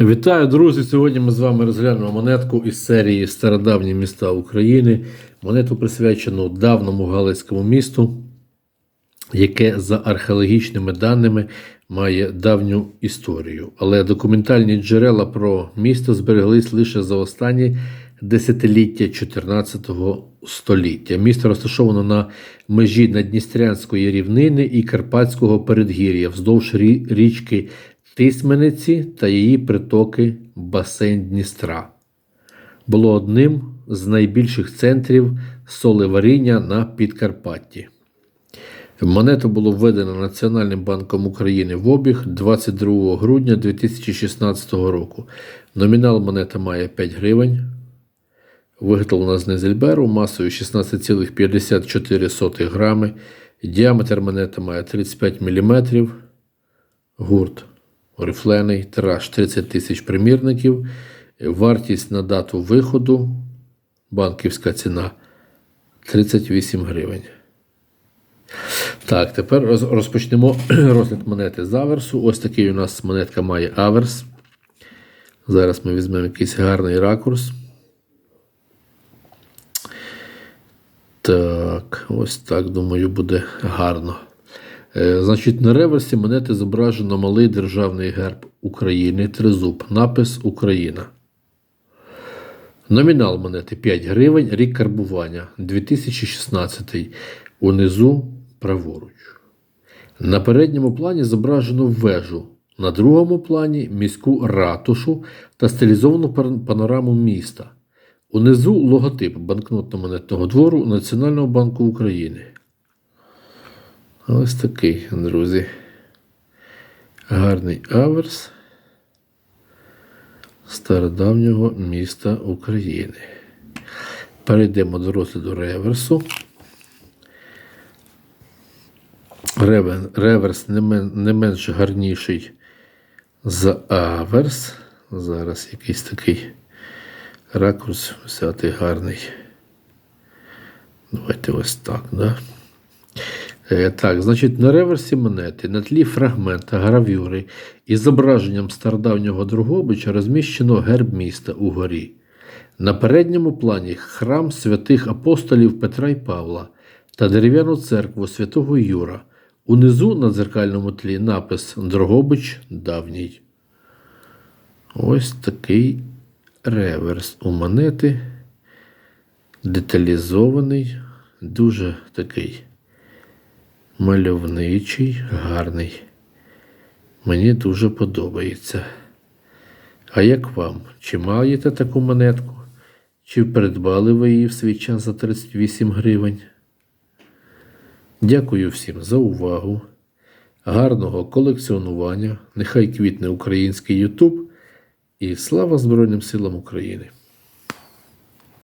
Вітаю, друзі! Сьогодні ми з вами розглянемо монетку із серії Стародавні міста України. Монету присвячену давному Галицькому місту, яке за археологічними даними має давню історію. Але документальні джерела про місто збереглись лише за останні десятиліття 14 століття. Місто розташовано на межі Надністрянської рівнини і Карпатського передгір'я вздовж річки Тисмениці та її притоки басейн Дністра. Було одним з найбільших центрів солеваріння на Підкарпатті. Монету було введено Національним банком України в обіг 22 грудня 2016 року. Номінал монета має 5 гривень. Виготовлена з незельберу масою 16,54 грами. Діаметр монети має 35 мм. Гурт орифлений, тираж 30 тисяч примірників. Вартість на дату виходу. Банківська ціна 38 гривень. Так, тепер розпочнемо розгляд монети з аверсу. Ось такий у нас монетка має аверс. Зараз ми візьмемо якийсь гарний ракурс. Так, ось так, думаю, буде гарно. Е, Значить, на реверсі монети зображено малий державний герб України, тризуб, напис Україна. Номінал монети 5 гривень, рік карбування 2016. Унизу праворуч. На передньому плані зображено вежу, на другому плані міську ратушу та стилізовану панораму міста. Унизу логотип банкнотно-монетного двору Національного банку України. Ось такий, друзі. Гарний аверс стародавнього міста України. Перейдемо до розгляду реверсу. Реверс не, не менш гарніший за аверс. Зараз якийсь такий ракурс взяти гарний. Давайте ось так, да? Е, Так, значить, на реверсі монети на тлі фрагмента гравюри із зображенням стародавнього Другобича розміщено герб міста угорі. На передньому плані храм святих апостолів Петра і Павла та дерев'яну церкву святого Юра. Унизу на дзеркальному тлі напис Дрогобич давній. Ось такий реверс у монети. Деталізований, дуже такий мальовничий, гарний. Мені дуже подобається. А як вам? Чи маєте таку монетку? Чи придбали ви її в свій час за 38 гривень? Дякую всім за увагу. Гарного колекціонування. Нехай квітне український Ютуб. І слава Збройним силам України!